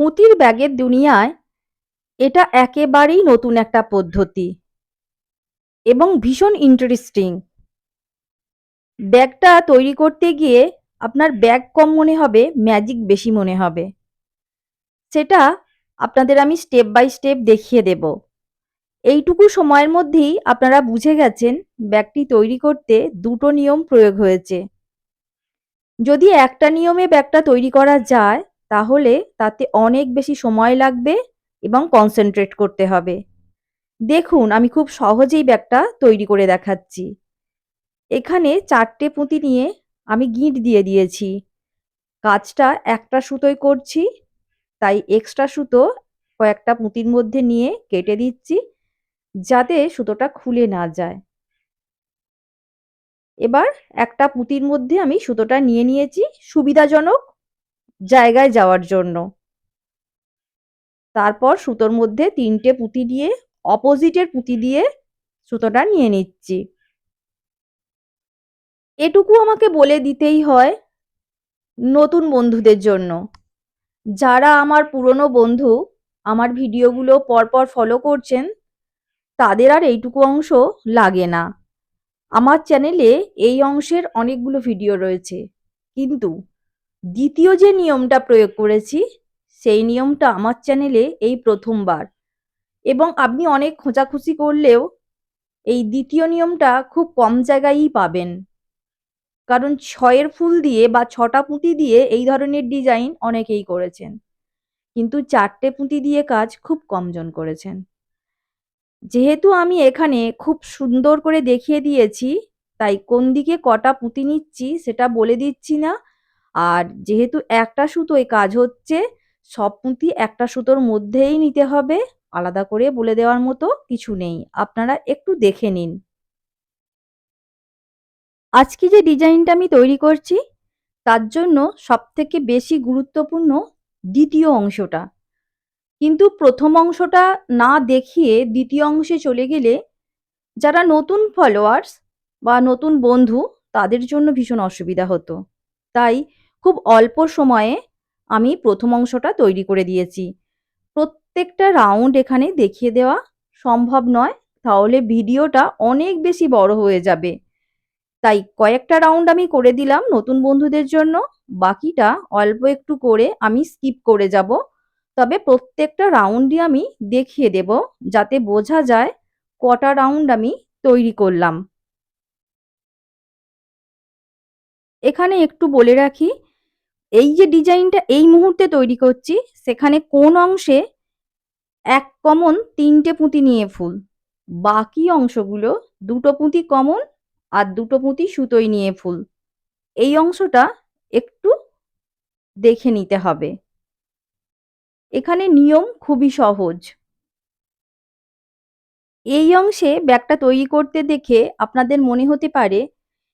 পুঁতির ব্যাগের দুনিয়ায় এটা একেবারেই নতুন একটা পদ্ধতি এবং ভীষণ ইন্টারেস্টিং ব্যাগটা তৈরি করতে গিয়ে আপনার ব্যাগ কম মনে হবে ম্যাজিক বেশি মনে হবে। সেটা আপনাদের আমি স্টেপ বাই স্টেপ দেখিয়ে দেব। এইটুকু সময়ের মধ্যেই আপনারা বুঝে গেছেন ব্যাগটি তৈরি করতে দুটো নিয়ম প্রয়োগ হয়েছে। যদি একটা নিয়মে ব্যাগটা তৈরি করা যায় তাহলে তাতে অনেক বেশি সময় লাগবে এবং কনসেনট্রেট করতে হবে। দেখুন, আমি খুব সহজেই ব্যাগটা তৈরি করে দেখাচ্ছি। এখানে চারটে পুঁতি নিয়ে আমি গিঁট দিয়ে দিয়েছি। কাজটা একটা সুতোয় করছি, তাই এক্সট্রা সুতো কয়েকটা পুঁতির মধ্যে নিয়ে কেটে দিচ্ছি, যাতে সুতোটা খুলে না যায়। এবার একটা পুঁতির মধ্যে আমি সুতোটা নিয়ে নিয়েছি। সুবিধাজনক জায়গায় যাওয়ার জন্য। তারপর সুতোর মধ্যে তিনটে পুঁতি দিয়ে অপোজিটের পুঁতি দিয়ে সুতোটা নিয়ে নিচ্ছি। এটুকু আমাকে বলে দিতেই হয় নতুন বন্ধুদের জন্য। যারা আমার পুরনো বন্ধু, আমার ভিডিওগুলো পরপর ফলো করছেন, তাদের আর এইটুকু অংশ লাগে না। আমার চ্যানেলে এই অংশের অনেকগুলো ভিডিও রয়েছে। কিন্তু দ্বিতীয় যে নিয়মটা প্রয়োগ করেছি, সেই নিয়মটা আমার চ্যানেলে এই প্রথমবার। এবং আপনি অনেক খোঁচাখুচি করলেও এই দ্বিতীয় নিয়মটা খুব কম জায়গায়ই পাবেন। কারণ ছয়ের ফুল দিয়ে বা ছটা পুঁতি দিয়ে এই ধরনের ডিজাইন অনেকেই করেছেন। কিন্তু চারটে পুঁতি দিয়ে কাজ খুব কমজন করেছেন। যেহেতু আমি এখানে খুব সুন্দর করে দেখিয়ে দিয়েছি, তাই কোন দিকে কটা পুঁতি নিচ্ছি সেটা বলে দিচ্ছি না। আর যেহেতু একটা সুতোয় কাজ হচ্ছে সব পুঁতি একটা সুতোর মধ্যেই নিতে হবে। আলাদা করে বলে দেওয়ার মতো কিছু নেই। আপনারা একটু দেখে নিন। আজকে যে ডিজাইনটা আমি তৈরি করছি, তার জন্য সবথেকে বেশি গুরুত্বপূর্ণ দ্বিতীয় অংশটা। কিন্তু প্রথম অংশটা না দেখিয়ে দ্বিতীয় অংশে চলে গেলে যারা নতুন ফলোয়ার্স বা নতুন বন্ধু, তাদের জন্য ভীষণ অসুবিধা হতো। তাই খুব অল্প সময়ে আমি প্রথম অংশটা তৈরি করে দিয়েছি। প্রত্যেকটা রাউন্ড এখানে দেখিয়ে দেওয়া সম্ভব নয়, তাহলে ভিডিওটা অনেক বেশি বড় হয়ে যাবে। তাই কয়েকটা রাউন্ড আমি করে দিলাম নতুন বন্ধুদের জন্য, বাকিটা অল্প একটু করে আমি স্কিপ করে যাব। তবে প্রত্যেকটা রাউন্ডই আমি দেখিয়ে দেব, যাতে বোঝা যায় কটা রাউন্ড আমি তৈরি করলাম। এখানে একটু বলে রাখি এই যে ডিজাইনটা এই মুহূর্তে তৈরি করছি, সেখানে কোন অংশে এক কমন, তিনটে পুঁতি নিয়ে ফুল। বাকি অংশগুলো দুটো পুঁতি কমন আর দুটো পুঁতি সুতোই নিয়ে ফুল। এই অংশটা একটু দেখে নিতে হবে। এখানে নিয়ম খুবই সহজ। এই অংশে ব্যাগটা তৈরি করতে দেখে আপনাদের মনে হতে পারে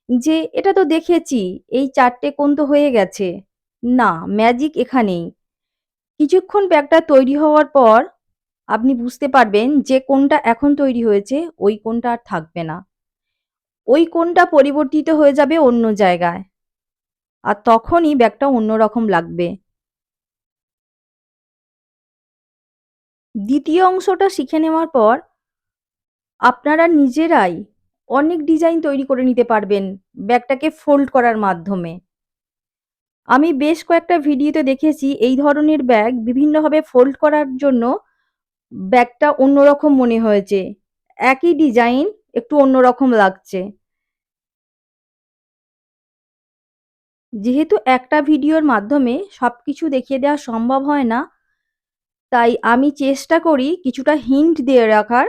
যে, এটা তো দেখেছি, এই চারটে কোণ তো হয়ে গেছে। না ম্যাজিক এখানেই। কিছুক্ষণ ব্যাগটা তৈরি হওয়ার পর আপনি বুঝতে পারবেন যে কোনটা এখন তৈরি হয়েছে, ওই কোনটা আর থাকবে না। ওই কোনটা পরিবর্তিত হয়ে যাবে অন্য জায়গায়। আর তখনই ব্যাগটা অন্যরকম লাগবে। দ্বিতীয় অংশটা শিখে নেওয়ার পর আপনারা নিজেরাই অনেক ডিজাইন তৈরি করে নিতে পারবেন ব্যাগটাকে ফোল্ড করার মাধ্যমে। আমি বেশ কয়েকটা ভিডিওতে দেখেছি এই ধরনের ব্যাগ বিভিন্নভাবে ফোল্ড করার জন্য ব্যাগটা অন্যরকম মনে হয়েছে। একই ডিজাইন একটু অন্যরকম লাগছে। যেহেতু একটা ভিডিওর মাধ্যমে সব কিছু দেখিয়ে দেওয়া সম্ভব হয় না, তাই আমি চেষ্টা করি কিছুটা হিন্ট দিয়ে রাখার,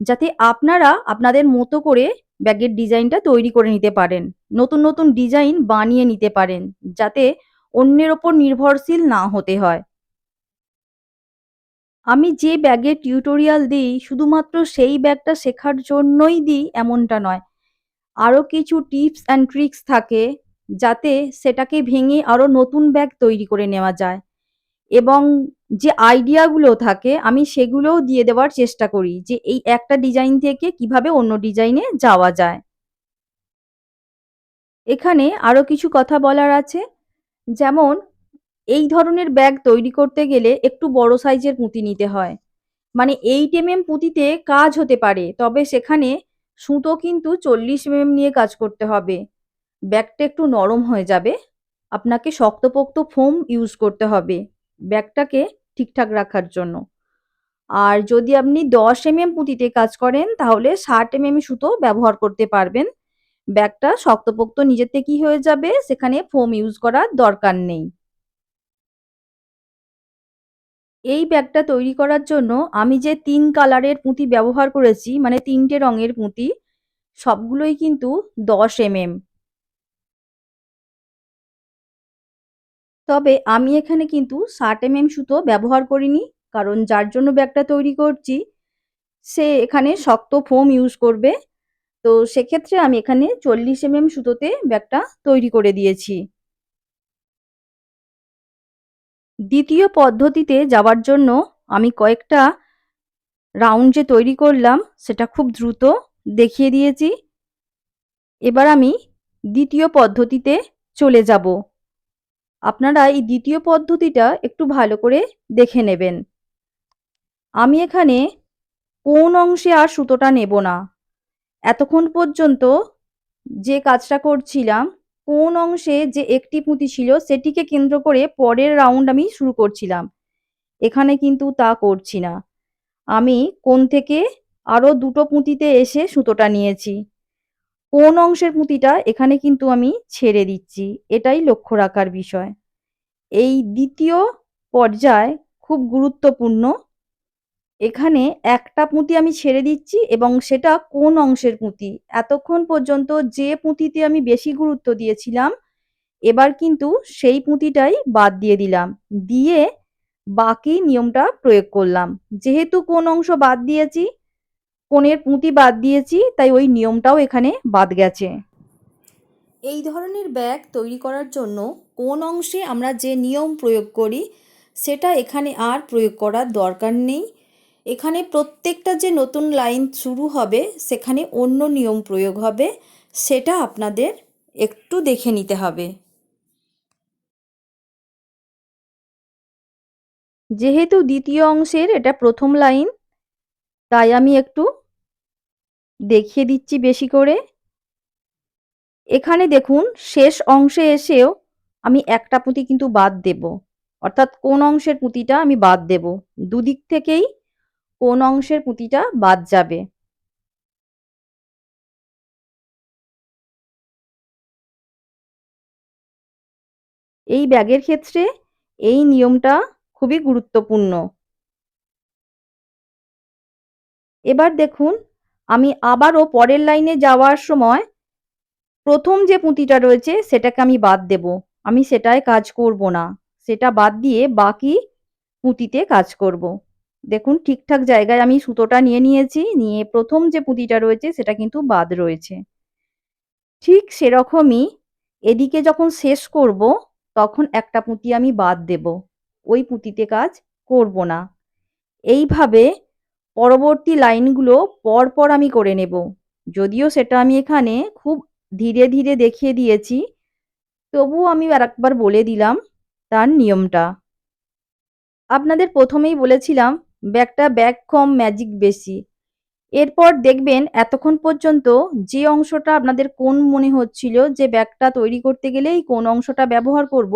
যাতে আপনারা আপনাদের মতো করে ব্যাগের ডিজাইনটা তৈরি করে নিতে পারেন। নতুন নতুন ডিজাইন বানিয়ে নিতে পারেন, যাতে অন্যের ওপর নির্ভরশীল না হতে হয়। আমি যে ব্যাগের টিউটোরিয়াল দিই, শুধুমাত্র সেই ব্যাগটা শেখার জন্যই দিই এমনটা নয়। আরও কিছু টিপস অ্যান্ড ট্রিক্স থাকে, যাতে সেটাকে ভেঙে আরও নতুন ব্যাগ তৈরি করে নেওয়া যায়। এবং যে আইডিয়াগুলো থাকে, আমি সেগুলোও দিয়ে দেওয়ার চেষ্টা করি যে এই একটা ডিজাইন থেকে কীভাবে অন্য ডিজাইনে যাওয়া যায়। এখানে আরও কিছু কথা বলার আছে। যেমন, এই ধরনের ব্যাগ তৈরি করতে গেলে একটু বড় সাইজের পুঁতি নিতে হয়। মানে এইট এমএম পুঁতিতে কাজ হতে পারে, তবে সেখানে সুতো কিন্তু চল্লিশ এমএম নিয়ে কাজ করতে হবে। ব্যাগটা একটু নরম হয়ে যাবে, আপনাকে শক্তপোক্ত ফোম ইউজ করতে হবে। ব্যাগটাকে ঠিকঠাক রাখার জন্য। আর যদি আপনি দশ এমএম পুঁতিতে কাজ করেন, তাহলে ষাট এমএম সুতো ব্যবহার করতে পারবেন। ব্যাগটা শক্তপোক্ত নিজের থেকেই হয়ে যাবে, সেখানে ফোম ইউজ করার দরকার নেই। এই ব্যাগটা তৈরি করার জন্য আমি যে তিন কালারের পুঁতি ব্যবহার করেছি মানে তিনটে রঙের পুঁতি, সবগুলোই কিন্তু দশ এমএম তবে আমি এখানে কিন্তু ষাট এমএম সুতো ব্যবহার করিনি, কারণ যার জন্য ব্যাগটা তৈরি করছি, সে এখানে শক্ত ফোম ইউজ করবে। তো সেক্ষেত্রে আমি এখানে চল্লিশ এমএম সুতোতে ব্যাগটা তৈরি করে দিয়েছি। দ্বিতীয় পদ্ধতিতে যাওয়ার জন্য আমি কয়েকটা রাউন্ড যে তৈরি করলাম, সেটা খুব দ্রুত দেখিয়ে দিয়েছি। এবার আমি দ্বিতীয় পদ্ধতিতে চলে যাব। আপনারা এই দ্বিতীয় পদ্ধতিটা একটু ভালো করে দেখে নেবেন। আমি এখানে কোন অংশে আর সুতোটা নেব না। এতক্ষণ পর্যন্ত যে কাজটা করছিলাম, কোন অংশে যে একটি পুঁতি ছিল সেটিকে কেন্দ্র করে পরের রাউন্ড আমি শুরু করছিলাম। এখানে কিন্তু তা করছি না। আমি কোন থেকে আরও দুটো পুঁতিতে এসে সুতোটা নিয়েছি। কোন অংশের পুঁতিটা এখানে কিন্তু আমি ছেড়ে দিচ্ছি। এটাই লক্ষ্য রাখার বিষয়। এই দ্বিতীয় পর্যায় খুব গুরুত্বপূর্ণ। এখানে একটা পুঁতি আমি ছেড়ে দিচ্ছি এবং সেটা কোন অংশের পুঁতি? এতক্ষণ পর্যন্ত যে পুঁতিতে আমি বেশি গুরুত্ব দিয়েছিলাম, এবার কিন্তু সেই পুঁতিটাই বাদ দিয়ে দিলাম। দিয়ে বাকি নিয়মটা প্রয়োগ করলাম। যেহেতু কোন অংশ বাদ দিয়েছি কোণের পুঁতি বাদ দিয়েছি তাই ওই নিয়মটাও এখানে বাদ গেছে। এই ধরনের ব্যাগ তৈরি করার জন্য কোন অংশে আমরা যে নিয়ম প্রয়োগ করি সেটা এখানে আর প্রয়োগ করার দরকার নেই। এখানে প্রত্যেকটা যে নতুন লাইন শুরু হবে সেখানে অন্য নিয়ম প্রয়োগ হবে সেটা আপনাদের একটু দেখে নিতে হবে। যেহেতু দ্বিতীয় অংশের এটা প্রথম লাইন তাই আমি একটু দেখিয়ে দিচ্ছি বেশি করে। এখানে দেখুন, শেষ অংশে এসেও আমি একটা পুঁতি কিন্তু বাদ দেব। অর্থাৎ কোন অংশের পুঁতিটা আমি বাদ দেব। দুদিক থেকেই কোন অংশের পুঁতিটা বাদ যাবে। এই ব্যাগের ক্ষেত্রে এই নিয়মটা খুবই গুরুত্বপূর্ণ। এবার দেখুন, আমি আবারও পরের লাইনে যাওয়ার সময় প্রথম যে পুঁতিটা রয়েছে সেটাকে আমি বাদ দেব। আমি সেটায় কাজ করব না। সেটা বাদ দিয়ে বাকি পুঁতিতে কাজ করব। দেখুন, ঠিকঠাক জায়গায় আমি সুতোটা নিয়ে নিয়েছি, নিয়ে প্রথম যে পুঁতিটা রয়েছে সেটা কিন্তু বাদ রয়েছে। ঠিক সেরকমই এদিকে যখন শেষ করব, তখন একটা পুঁতি আমি বাদ দেব। ওই পুঁতিতে কাজ করব না। এইভাবে পরবর্তী লাইনগুলো পরপর আমি করে নেব। যদিও সেটা আমি এখানে খুব ধীরে ধীরে দেখিয়ে দিয়েছি, তবুও আমি আর একবার বলে দিলাম তার নিয়মটা। আপনাদের প্রথমেই বলেছিলাম, ব্যাগটা ব্যাগ কম, ম্যাজিক বেশি। এরপর দেখবেন এতক্ষণ পর্যন্ত যে অংশটা আপনাদের কোন মনে হচ্ছিল যে ব্যাগটা তৈরি করতে গেলেই কোন অংশটা ব্যবহার করব,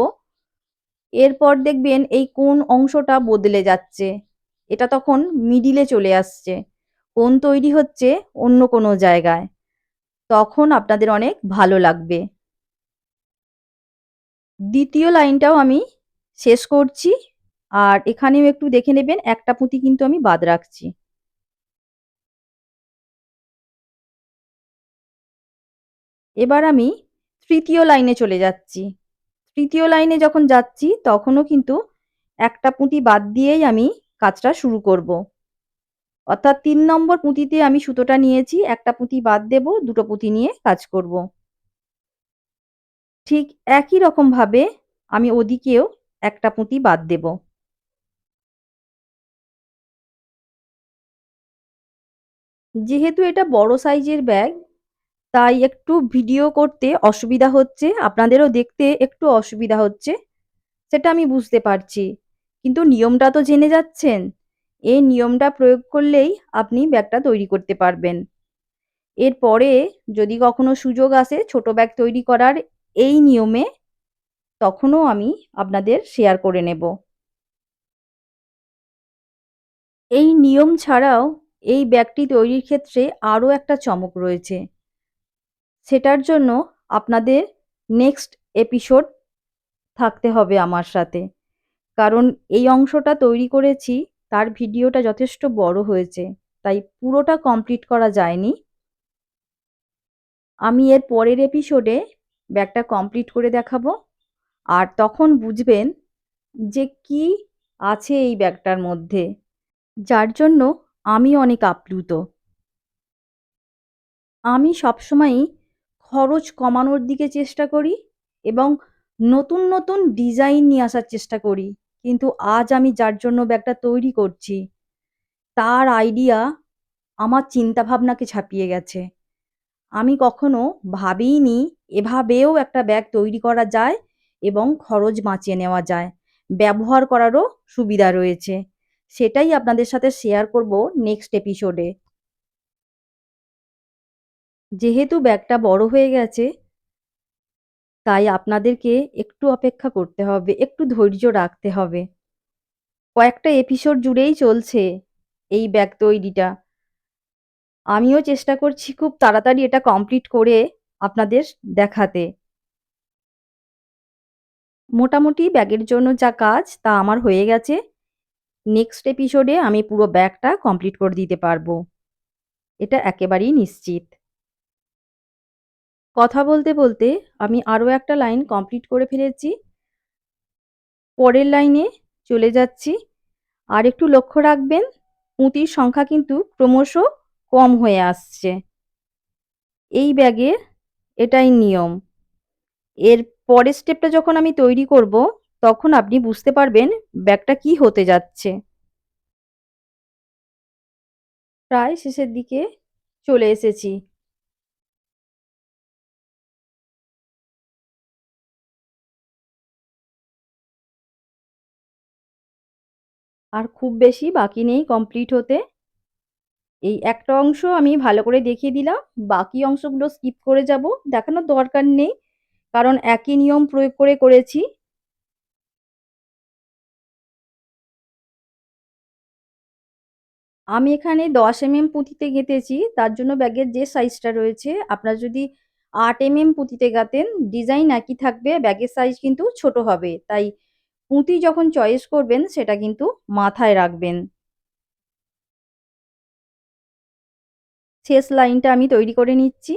এরপর দেখবেন এই কোন অংশটা বদলে যাচ্ছে। এটা তখন মিডিলে চলে আসছে। কোন তৈরি হচ্ছে অন্য কোনো জায়গায়। তখন আপনাদের অনেক ভালো লাগবে। দ্বিতীয় লাইনটাও আমি শেষ করছি। আর এখানেও একটু দেখে নেবেন, একটা পুঁতি কিন্তু আমি বাদ রাখছি। এবার আমি তৃতীয় লাইনে চলে যাচ্ছি। তৃতীয় লাইনে যখন যাচ্ছি, তখনও কিন্তু একটা পুঁতি বাদ দিয়েই আমি কাজটা শুরু করব। অর্থাৎ তিন নম্বর পুঁতিতে আমি সুতোটা নিয়েছি, একটা পুঁতি বাদ দেব, দুটো পুঁতি নিয়ে কাজ করব। ঠিক একই রকমভাবে আমি ওদিকেও একটা পুঁতি বাদ দেব। যেহেতু এটা বড় সাইজের ব্যাগ, তাই একটু ভিডিও করতে অসুবিধা হচ্ছে, আপনাদেরও দেখতে একটু অসুবিধা হচ্ছে, সেটা আমি বুঝতে পারছি। কিন্তু নিয়মটা তো জেনে যাচ্ছেন। এই নিয়মটা প্রয়োগ করলেই আপনি ব্যাগটা তৈরি করতে পারবেন। এরপরে যদি কখনো সুযোগ আসে ছোট ব্যাগ তৈরি করার এই নিয়মে, তখনও আমি আপনাদের শেয়ার করে নেব। এই নিয়ম ছাড়াও এই ব্যাগটি তৈরির ক্ষেত্রে আরও একটা চমক রয়েছে। সেটার জন্য আপনাদের নেক্সট এপিসোড থাকতে হবে আমার সাথে। কারণ এই অংশটা তৈরি করেছি, তার ভিডিওটা যথেষ্ট বড় হয়েছে, তাই পুরোটা কমপ্লিট করা যায়নি। আমি এর পরের এপিসোডে ব্যাগটা কমপ্লিট করে দেখাবো, আর তখন বুঝবেন যে কি আছে এই ব্যাগটার মধ্যে, যার জন্য আমি অনেক আপ্লুত। আমি সবসময়ই খরচ কমানোর দিকে চেষ্টা করি এবং নতুন নতুন ডিজাইন নিয়ে আসার চেষ্টা করি। কিন্তু আজ আমি যার জন্য ব্যাগটা তৈরি করছি, তার আইডিয়া আমার চিন্তাভাবনাকে ছাপিয়ে গেছে। আমি কখনো ভাবিনি এভাবেও একটা ব্যাগ তৈরি করা যায় এবং খরচ বাঁচিয়ে নেওয়া যায়। ব্যবহার করারও সুবিধা রয়েছে। সেটাই আপনাদের সাথে শেয়ার করব নেক্সট এপিসোডে যেহেতু ব্যাগটা বড় হয়ে গেছে তাই আপনাদেরকে একটু অপেক্ষা করতে হবে, একটু ধৈর্য রাখতে হবে। কয়েকটা এপিসোড জুড়েই চলছে এই ব্যাগ তৈরিটা। আমিও চেষ্টা করছি খুব তাড়াতাড়ি এটা কমপ্লিট করে আপনাদের দেখাতে। মোটামুটি ব্যাগের জন্য যা কাজ তা আমার হয়ে গেছে। নেক্সট এপিসোডে আমি পুরো ব্যাগটা কমপ্লিট করে দিতে পারব। এটা একেবারেই নিশ্চিত। কথা বলতে বলতে আমি আরও একটা লাইন কমপ্লিট করে ফেলেছি। পরের লাইনে চলে যাচ্ছি। আর একটু লক্ষ্য রাখবেন পুঁতির সংখ্যা কিন্তু ক্রমশ কম হয়ে আসছে। এই ব্যাগের এটাই নিয়ম। এর পরের স্টেপটা যখন আমি তৈরি করব, তখন আপনি বুঝতে পারবেন ব্যাগটা কি হতে যাচ্ছে। প্রায় শেষের দিকে চলে এসেছি। আর খুব বেশি বাকি নেই কমপ্লিট হতে। এই একটা অংশ আমি ভালো করে দেখিয়ে দিলাম, বাকি অংশগুলো স্কিপ করে যাব, দেখানোর দরকার নেই, কারণ একই নিয়ম প্রয়োগ করে করেছি। আমি এখানে দশ এমএম পুঁতিতে গেঁথেছি তার জন্য ব্যাগের যে সাইজটা রয়েছে, আপনারা যদি আট এমএম পুঁতিতে গাঁথেন ডিজাইন একই থাকবে, ব্যাগের সাইজ কিন্তু ছোট হবে, তাই পুঁতি যখন চয়েস করবেন, সেটা কিন্তু মাথায় রাখবেন। শেষ লাইনটা আমি তৈরি করে নিচ্ছি।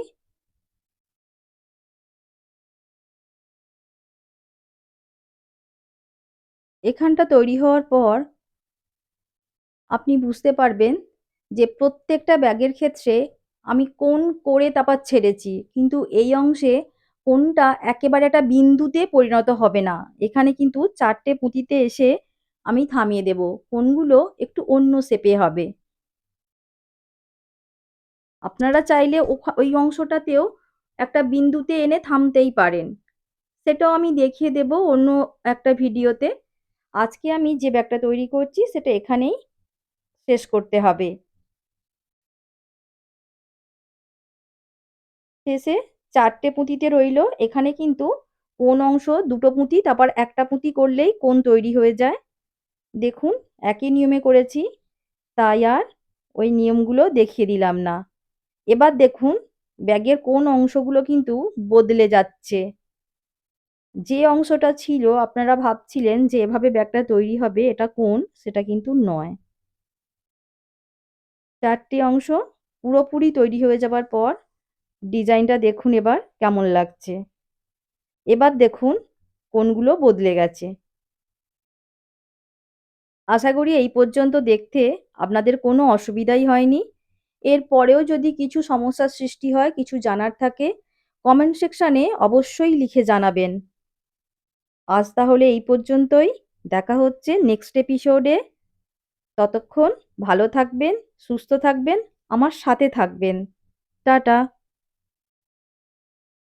এখানটা তৈরি হওয়ার পর আপনি বুঝতে পারবেন যে প্রত্যেকটা ব্যাগের ক্ষেত্রে আমি কোন করে তারপর ছেড়েছি। কিন্তু এই অংশে কোনটা একেবারে একটা বিন্দুতে পরিণত হবে না। এখানে কিন্তু চারটে পুঁতিতে এসে আমি থামিয়ে দেব। কোনগুলো একটু অন্য শেপে হবে। আপনারা চাইলে ওই অংশটাতেও একটা বিন্দুতে এনে থামতেই পারেন। সেটাও আমি দেখিয়ে দেব অন্য একটা ভিডিওতে। আজকে আমি যে ব্যাগটা তৈরি করছি, সেটা এখানেই শেষ করতে হবে। শেষে চারটে পুঁতিতে রইল। এখানে কিন্তু কোন অংশ দুটো পুঁতি, তারপর একটা পুঁতি করলেই কোন তৈরি হয়ে যায়। দেখুন, একই নিয়মে করেছি, তাই আর ওই নিয়মগুলো দেখিয়ে দিলাম না। এবার দেখুন, ব্যাগের কোন অংশগুলো কিন্তু বদলে যাচ্ছে। যে অংশটা ছিল, আপনারা ভাবছিলেন যে এভাবে ব্যাগটা তৈরি হবে, এটা কোন? সেটা কিন্তু নয়। চারটি অংশ পুরোপুরি তৈরি হয়ে যাবার পর ডিজাইনটা দেখুন এবার, কেমন লাগছে। এবার দেখুন কোনগুলো বদলে গেছে। আশা করি এই পর্যন্ত দেখতে আপনাদের কোনো অসুবিধাই হয়নি। এর পরেও যদি কিছু সমস্যার সৃষ্টি হয়, কিছু জানার থাকে কমেন্ট সেকশানে অবশ্যই লিখে জানাবেন। আজ তাহলে এই পর্যন্তই। দেখা হচ্ছে নেক্সট এপিসোডে ততক্ষণ ভালো থাকবেন, সুস্থ থাকবেন, আমার সাথে থাকবেন। টাটা।